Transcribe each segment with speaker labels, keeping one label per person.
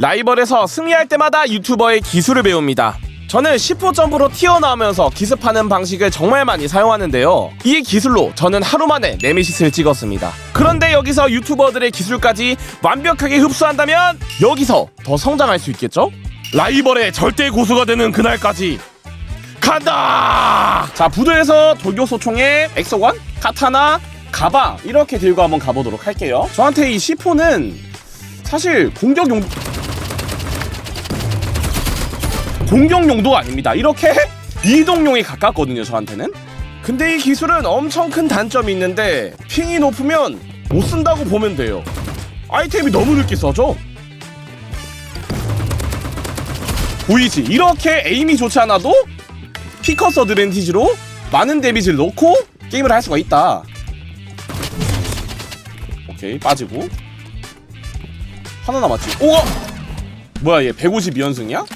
Speaker 1: 라이벌에서 승리할 때마다 유튜버의 기술을 배웁니다. 저는 10호 점프로 튀어나오면서 기습하는 방식을 정말 많이 사용하는데요. 이 기술로 저는 하루 만에 네메시스를 찍었습니다. 그런데 여기서 유튜버들의 기술까지 완벽하게 흡수한다면 여기서 더 성장할 수 있겠죠? 라이벌의 절대 고수가 되는 그날까지 간다! 자, 부두에서 돌격소총에 엑소건, 카타나, 가바 이렇게 들고 한번 가보도록 할게요. 저한테 이 C4는 사실 공격 용 공격 용도가 아닙니다. 이렇게 이동용에 가깝거든요, 저한테는. 근데 이 기술은 엄청 큰 단점이 있는데 핑이 높으면 못 쓴다고 보면 돼요. 아이템이 너무 늦게 써져. 보이지? 이렇게 에임이 좋지 않아도 피커스 어드밴티지로 많은 데미지를 넣고 게임을 할 수가 있다. 오케이, 빠지고. 하나 남았지. 우와! 뭐야, 얘 152연승이야?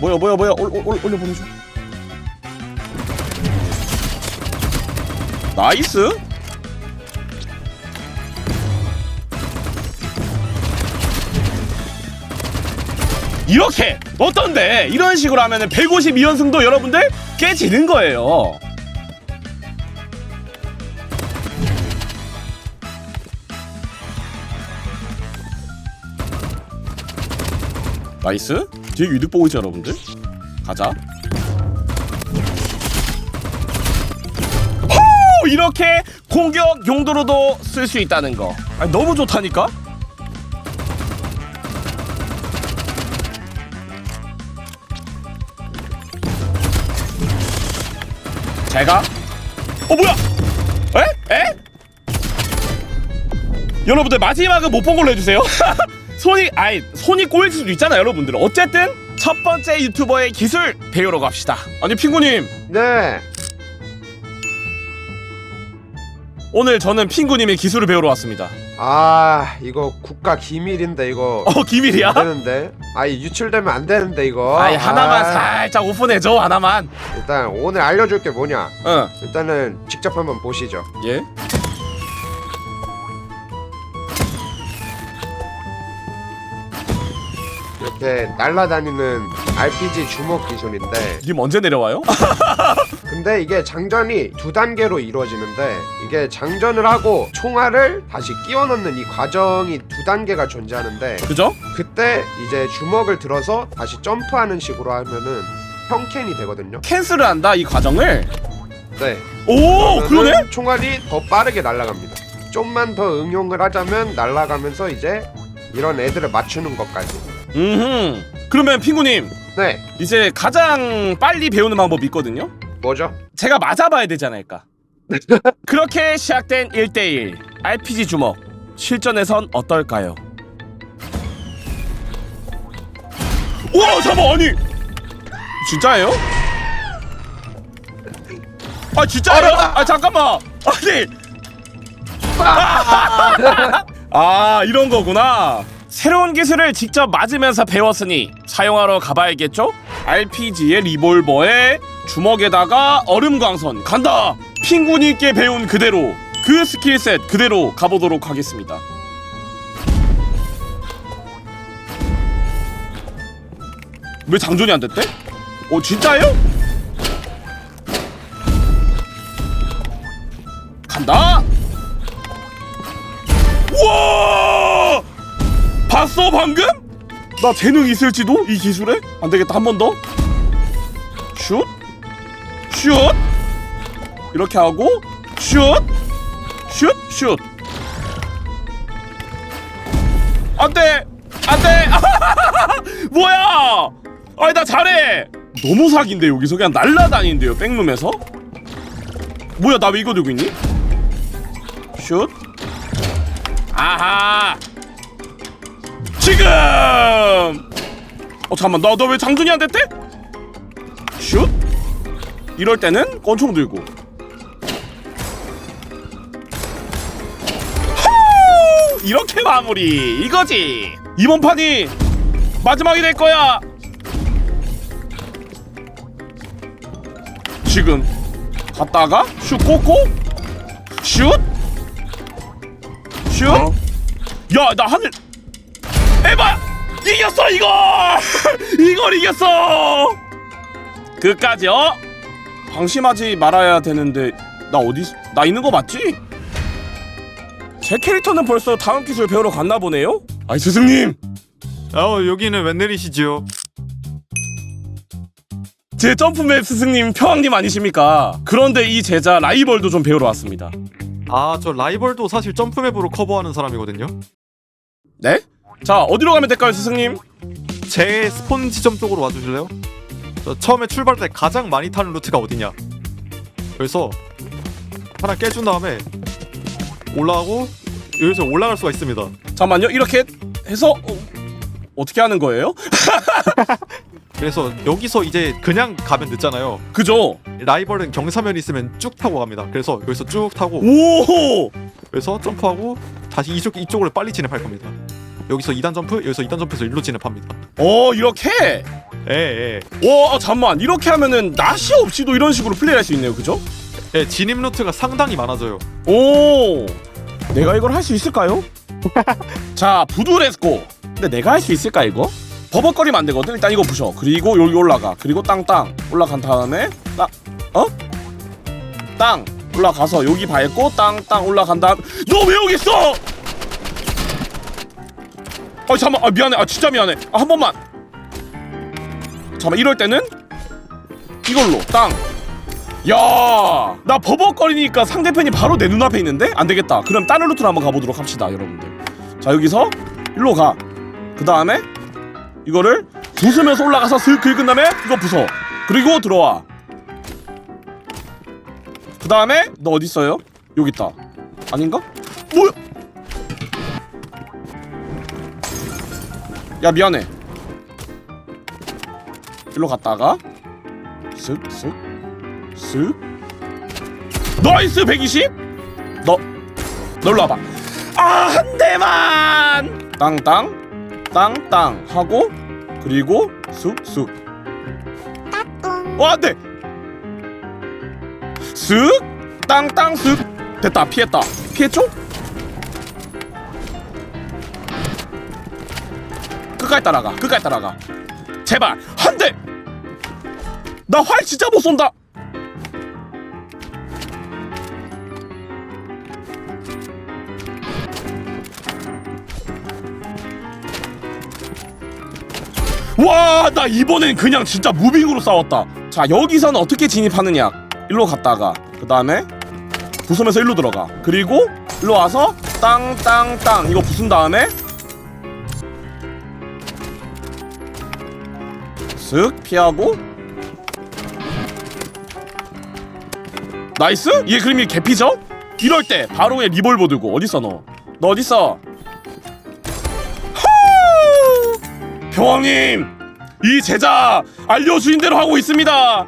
Speaker 1: 뭐야, 뭐야, 뭐야. 올, 올, 올, 올려 보내줘. 나이스! 이렇게 어떤데 이런 식으로 하면은 152연승도 여러분들 깨지는 거예요. 나이스. 뒤에 유득 보고 있죠 여러분들. 가자. 호! 이렇게 공격 용도로도 쓸 수 있다는 거. 아니, 너무 좋다니까. 제가 어 뭐야? 에? 에? 여러분들 마지막은 못 본 걸로 해주세요. 손이 아이 손이 꼬일 수도 있잖아 여러분들. 어쨌든 첫 번째 유튜버의 기술 배우러 갑시다. 아니 핑구님
Speaker 2: 네.
Speaker 1: 오늘 저는 핑구님의 기술을 배우러 왔습니다.
Speaker 2: 아 이거 국가 기밀인데 이거
Speaker 1: 어 기밀이야?
Speaker 2: 안 되는데. 아 이 유출되면 안 되는데 이거.
Speaker 1: 아이 하나만
Speaker 2: 아,
Speaker 1: 살짝 오픈해줘 하나만.
Speaker 2: 일단 오늘 알려줄 게 뭐냐.
Speaker 1: 응.
Speaker 2: 일단은 직접 한번 보시죠. 이렇게 날라다니는 RPG 주먹 기술인데.
Speaker 1: 님 언제 내려와요?
Speaker 2: 근데 이게 장전이 두 단계로 이루어지는데 이게 장전을 하고 총알을 다시 끼워 넣는 이 과정이 두 단계가 존재하는데
Speaker 1: 그죠?
Speaker 2: 그때 이제 주먹을 들어서 다시 점프하는 식으로 하면은 평캔이 되거든요.
Speaker 1: 캔슬을 한다 이 과정을.
Speaker 2: 네.
Speaker 1: 오 그러네.
Speaker 2: 그러면 총알이 더 빠르게 날아갑니다. 좀만 더 응용을 하자면 날아가면서 이제 이런 애들을 맞추는 것까지.
Speaker 1: 음. 그러면 핑구님
Speaker 2: 네.
Speaker 1: 이제 가장 빨리 배우는 방법이 있거든요.
Speaker 2: 뭐죠?
Speaker 1: 제가 맞아봐야 되지 않을까. 그렇게 시작된 1대1 RPG 주먹 실전에선 어떨까요? 우와 잠깐 아니 진짜예요? 아 진짜예요? 아 잠깐만 아니 아 이런 거구나 새로운 기술을 직접 맞으면서 배웠으니 사용하러 가봐야겠죠? RPG의 리볼버에 주먹에다가 얼음광선 간다! 핑구님께 배운 그대로 그 스킬셋 그대로 가보도록 하겠습니다 왜 장전이 안 됐대? 어 진짜예요? 간다! 봤어 방금? 나 재능 있을지도 이 기술에? 안 되겠다 한 번 더. 슛, 슛. 이렇게 하고 슛, 슛, 슛. 안돼, 안돼. 뭐야? 아니 나 잘해. 너무 사기인데 여기서 그냥 날라다니는데요 백룸에서? 뭐야 나 왜 이거 들고 있니? 슛. 아하. 지금! 어 잠깐만 나너왜안 됐대? 슛? 이럴 때는 권총 들고 후! 이렇게 마무리 이거지 이번 판이 마지막이 될 거야 지금 갔다가 슛 꽂고 슛 슛, 야나 하늘 에바 이겼어 이걸 이걸 이겼어 그까지 어 방심하지 말아야 되는데 나 어디 나 있는 거 맞지? 제 캐릭터는 벌써 다음 기술 배우러 갔나 보네요. 아이 스승님
Speaker 3: 어 여기는 웬일이시지요?
Speaker 1: 제 점프맵 스승님 평왕님 아니십니까? 그런데 이 제자 라이벌도 좀 배우러 왔습니다.
Speaker 3: 아 저 라이벌도 사실 점프맵으로 커버하는 사람이거든요.
Speaker 1: 네? 자 어디로 가면 될까요 스승님?
Speaker 3: 제 스폰 지점 쪽으로 와주실래요? 저 처음에 출발 때 가장 많이 타는 루트가 어디냐? 그래서 하나 깨준 다음에 올라가고 여기서 올라갈 수가 있습니다.
Speaker 1: 잠만요 이렇게 해서 어, 어떻게 하는 거예요?
Speaker 3: 그래서 여기서 이제 그냥 가면 늦잖아요.
Speaker 1: 그죠?
Speaker 3: 라이벌은 경사면이 있으면 쭉 타고 갑니다. 그래서 여기서 쭉 타고
Speaker 1: 오
Speaker 3: 여기서 점프하고 다시 이쪽 이쪽으로 빨리 진입할 겁니다. 여기서 2단 점프, 여기서 2단 점프해서 일로 진입합니다.
Speaker 1: 어 이렇게
Speaker 3: 예, 예.
Speaker 1: 와 잠만 이렇게 하면은 낯이 없이도 이런 식으로 플레이할 수 있네요 그죠?
Speaker 3: 예, 진입 루트가 상당히 많아져요.
Speaker 1: 오 내가 이걸 할 수 있을까요? 자 부두 레스코 근데 내가 할 수 있을까 이거? 버벅거리면 안 되거든 일단 이거 부셔 그리고 여기 올라가 그리고 땅땅 올라간 다음에 땅 어? 땅 올라가서 여기 밟고 땅땅 올라간 다음 너 왜 여기 있어? 아 잠만 아 미안해 아 진짜 미안해 아 한 번만 잠깐 이럴 때는 이걸로 땅 야, 나 버벅거리니까 상대편이 바로 내 눈앞에 있는데? 안 되겠다. 그럼 다른 루트로 한번 가보도록 합시다, 여러분들. 자, 여기서 일로 가. 그 다음에 이거를 부수면서 올라가서 슥 긁은 다음에 이거 부숴. 그리고 들어와. 그 다음에 너 어디 있어요? 여기 있다. 아닌가? 뭐야? 야, 미안해. 일로 갔다가 슥 슥. 쓱 나이스 120? 너 놀러 와봐 아 한 대만 땅땅 땅땅 하고 그리고 쑥쑥 어 안돼 쓱 땅땅 쓱 됐다 피했다 피했죠? 끝까지 따라가 끝까지 따라가 제발 한대 나 활 진짜 못 쏜다 와, 나 이번엔 그냥 진짜 무빙으로 싸웠다. 자, 여기서는 어떻게 진입하느냐? 일로 갔다가 그 다음에 부수면서 일로 들어가. 그리고 일로 와서 땅땅땅 이거 부순 다음에 쓱 피하고 나이스? 얘 그림이 개피죠? 이럴 때 바로 얘 리볼버 들고 어딨어 너? 너 어딨어? 병왕님 이 제자 알려주신 대로 하고 있습니다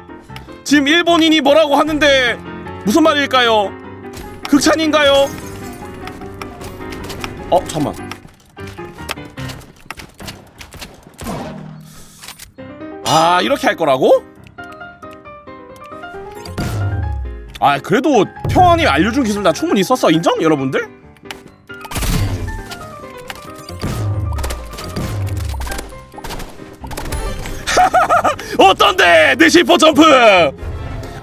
Speaker 1: 지금 일본인이 뭐라고 하는데 무슨 말일까요? 극찬인가요? 어 잠만 아 이렇게 할 거라고? 아 그래도 평왕님 알려준 기술 나 충분히 있었어 인정? 여러분들? 어떤데 내 시퍼 점프?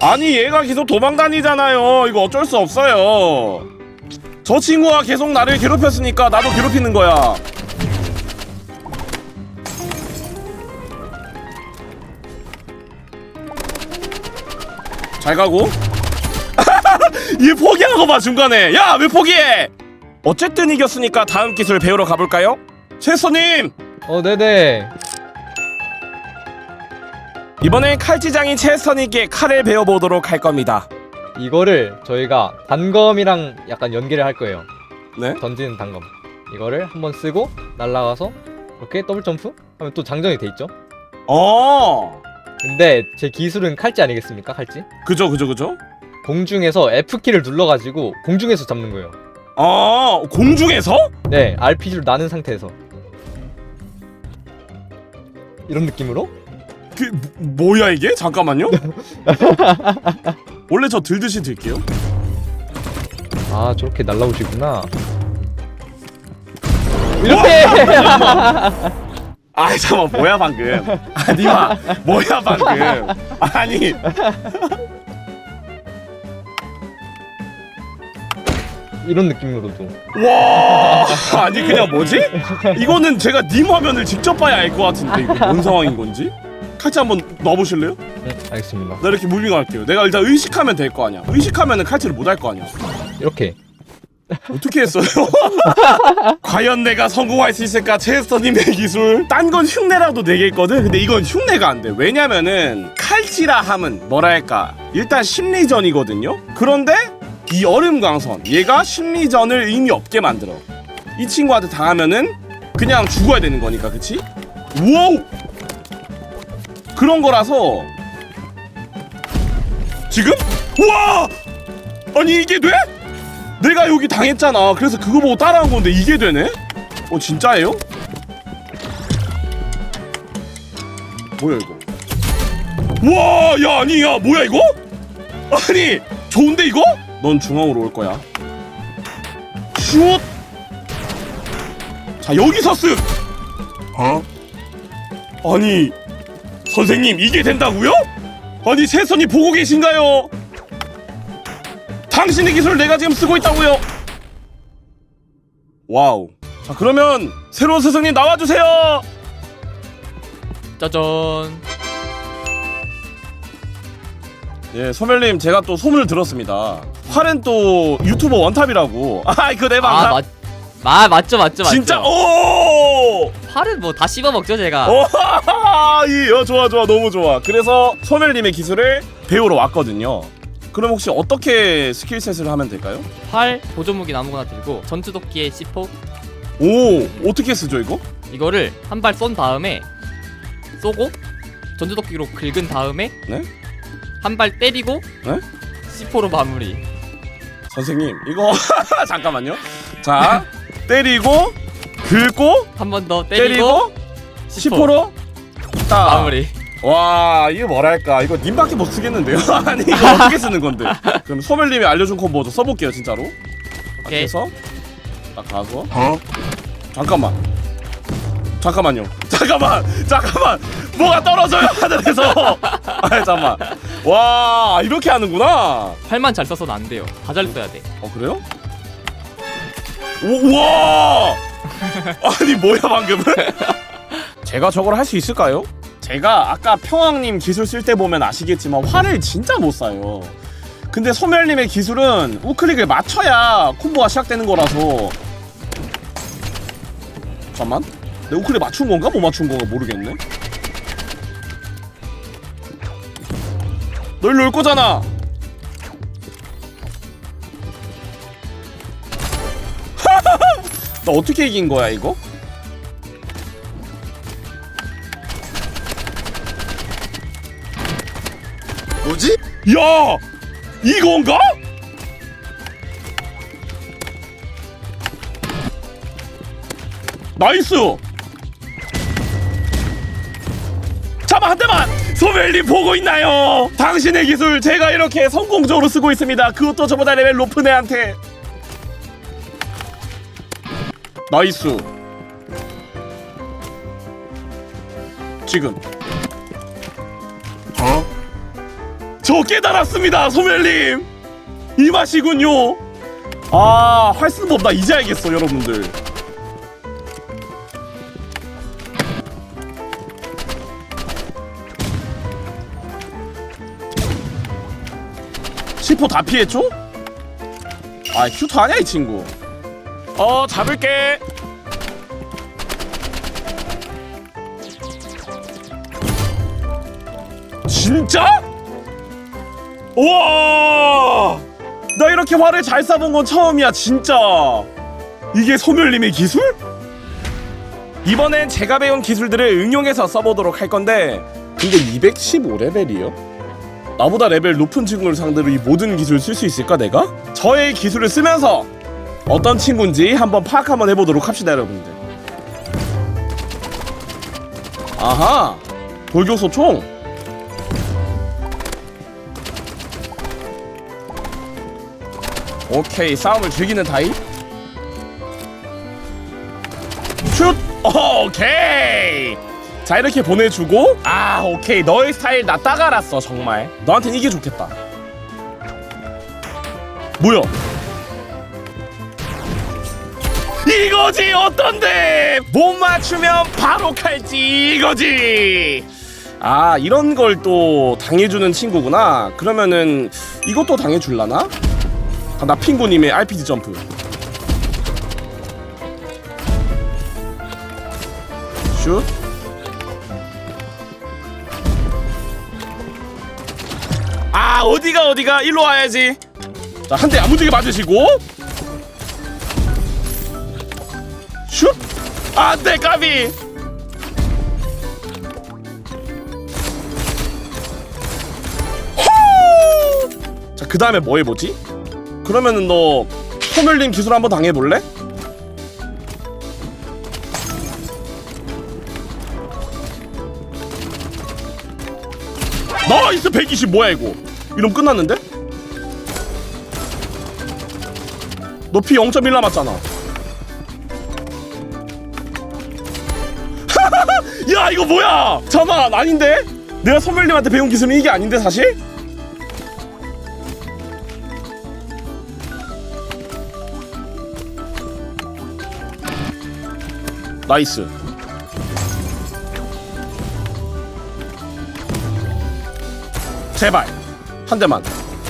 Speaker 1: 아니 얘가 계속 도망 다니잖아요. 이거 어쩔 수 없어요. 저 친구가 계속 나를 괴롭혔으니까 나도 괴롭히는 거야 잘 가고 얘 포기한 거봐 중간에 야 왜 포기해 어쨌든 이겼으니까 다음 기술 배우러 가볼까요? 최서님
Speaker 4: 어, 네네.
Speaker 1: 이번엔 칼지장인 체스터님께 칼을 배워보도록 할 겁니다.
Speaker 4: 이거를 저희가 단검이랑 약간 연계를 할 거예요.
Speaker 1: 네?
Speaker 4: 던지는 단검. 이거를 한번 쓰고 날아가서 이렇게 더블 점프 하면 또 장전이 돼 있죠.
Speaker 1: 어,
Speaker 4: 근데 제 기술은 칼찌 아니겠습니까? 칼찌?
Speaker 1: 그죠, 그죠, 그죠.
Speaker 4: 공중에서 F키를 눌러가지고 공중에서 잡는 거예요.
Speaker 1: 어, 공중에서?
Speaker 4: 네, RPG로 나는 상태에서. 이런 느낌으로?
Speaker 1: 그 뭐- 뭐야 이게? 잠깐만요. 원래 저 들듯이 들게요.
Speaker 4: 아, 저렇게 날라오시구나. 이렇게
Speaker 1: 아 잠깐 뭐야 방금? 아니마 뭐야 방금? 아니.
Speaker 4: 이런 느낌으로도.
Speaker 1: 와 아니 그냥 뭐지? 이거는 제가 님 화면을 직접 봐야 알 것 같은데 이거 뭔 상황인 건지? 같이 한번 넣어보실래요?
Speaker 4: 네, 알겠습니다.
Speaker 1: 나 이렇게 무빙할게요. 내가 일단 의식하면 될 거 아니야. 의식하면은 칼질을 못 할 거 아니야.
Speaker 4: 이렇게
Speaker 1: 어떻게 했어요? 과연 내가 성공할 수 있을까? 체스터님의 기술 딴 건 흉내라도 내겠거든? 근데 이건 흉내가 안 돼 왜냐면은 칼질라 함은 뭐랄까 일단 심리전이거든요? 그런데 이 얼음 광선 얘가 심리전을 의미 없게 만들어 이 친구한테 당하면은 그냥 죽어야 되는 거니까 그치? 우와우! 그런 거라서 지금? 우와! 아니 이게 돼? 내가 여기 당했잖아. 그래서 그거 보고 따라한 건데 이게 되네? 어 진짜예요? 뭐야 이거? 와, 야 아니 야 뭐야 이거? 아니 좋은데 이거? 넌 중앙으로 올 거야. 슛. 자 여기서 쓱. 어? 아니 선생님 이게 된다고요? 아니 세선이 보고 계신가요? 당신의 기술을 내가 지금 쓰고 있다고요. 와우. 자 그러면 새로운 스승님 나와주세요.
Speaker 5: 짜잔.
Speaker 1: 예, 소멸님 제가 또 소문을 들었습니다. 활은 또 유튜버 원탑이라고. 아, 이거 내
Speaker 5: 아. 맞, 마, 맞죠, 맞죠, 맞죠.
Speaker 1: 진짜 오!
Speaker 5: 팔은 뭐 다 씹어 먹죠, 제가.
Speaker 1: 오! 이, 어, 좋아, 좋아, 너무 좋아. 그래서 소멸님의 기술을 배우러 왔거든요. 그럼 혹시 어떻게 스킬셋을 하면 될까요?
Speaker 5: 팔 보조 무기 아무거나 들고 전투도끼에 C4
Speaker 1: 오, 어떻게 쓰죠 이거?
Speaker 5: 이거를 한 발 쏜 다음에 쏘고 전투도끼로 긁은 다음에
Speaker 1: 네?
Speaker 5: 한 발 때리고
Speaker 1: 네?
Speaker 5: C4로 마무리.
Speaker 1: 선생님, 이거 잠깐만요. 자, 때리고 긁고
Speaker 5: 한 번 더 때리고,
Speaker 1: 때리고
Speaker 5: C4
Speaker 1: 10%로 딱
Speaker 5: 마무리.
Speaker 1: 와 이게 뭐랄까. 이거 님밖에 못 쓰겠는데요? 아니 이거 어떻게 쓰는 건데? 그럼 소멸님이 알려준 콤보 저 써볼게요 진짜로. 딱
Speaker 5: 오케이.
Speaker 1: 해서 딱 가서 어? 잠깐만. 잠깐만요. 잠깐만! 잠깐만! 뭐가 떨어져요 하늘에서! 아 잠깐만. 와 이렇게 하는구나.
Speaker 5: 팔만 잘 써서는 안 돼요. 다 잘 써야 돼.
Speaker 1: 어 그래요? 오, 우와! 아니 뭐야 방금은? 제가 저걸 할 수 있을까요? 제가 아까 평왕님 기술 쓸 때 보면 아시겠지만 활을 진짜 못 쏴요. 근데 소멸님의 기술은 우클릭을 맞춰야 콤보가 시작되는 거라서. 잠깐만. 내 우클릭 맞춘 건가? 못 맞춘 건가? 모르겠네. 너 일로 올 거잖아. 나 어떻게 이긴 거야 이거?
Speaker 2: 뭐지?
Speaker 1: 야 이건가? 나이스 잠깐 한 대만 소멜님 보고 있나요? 당신의 기술 제가 이렇게 성공적으로 쓰고 있습니다 그것도 저보다 레벨 높은 애한테 나이스 지금 저 깨달았습니다 소멸님. 이 맛이군요. 아 활쓰는 법나 이제 알겠어 여러분들. 시포 다 피했죠? 아 큐터 아니야 이 친구. 어 잡을게. 진짜? 우와! 나 이렇게 활을 잘 쏴본 건 처음이야, 진짜. 이게 소멸님의 기술? 이번엔 제가 배운 기술들을 응용해서 써보도록 할 건데, 근데 215레벨이요? 나보다 레벨 높은 친구를 상대로 이 모든 기술 쓸수 있을까, 내가? 저의 기술을 쓰면서 어떤 친구인지 한번 파악 한번 해보도록 합시다, 여러분들. 아하! 돌교소 총! 오케이 싸움을 즐기는 타입 오케이! 자 이렇게 보내주고 아 오케이. 너의 스타일 나 딱 알았어 정말. 너한텐 이게 좋겠다. 뭐야? 이거지 어떤데? 못 맞추면 바로 칼지 이거지. 아 이런 걸 또 당해주는 친구구나. 그러면은 이것도 당해줄라나? 아, 나 핑구님의 RPG 점프. 슛. 아 어디가 어디가? 일로 와야지. 자 한대 야무지게 맞으시고. 슛. 안돼 까비. 자그 다음에 뭐 해보지? 그러면은 너 소멸님 기술 한번 당해볼래? 나이스 120 뭐야 이거 이러면 끝났는데? 너 피 0.1 남았잖아 야 이거 뭐야 잠깐 아닌데? 내가 소멸님한테 배운 기술은 이게 아닌데 사실? 나이스. 제발. 한 대만.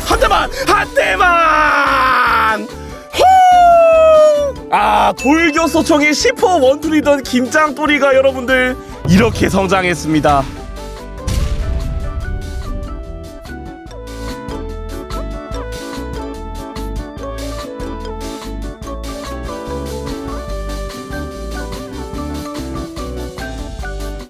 Speaker 1: 한 대만! 한 대만! 후! 아 돌교소총의 10호 원툴이던 김짱또리가 여러분들 이렇게 성장했습니다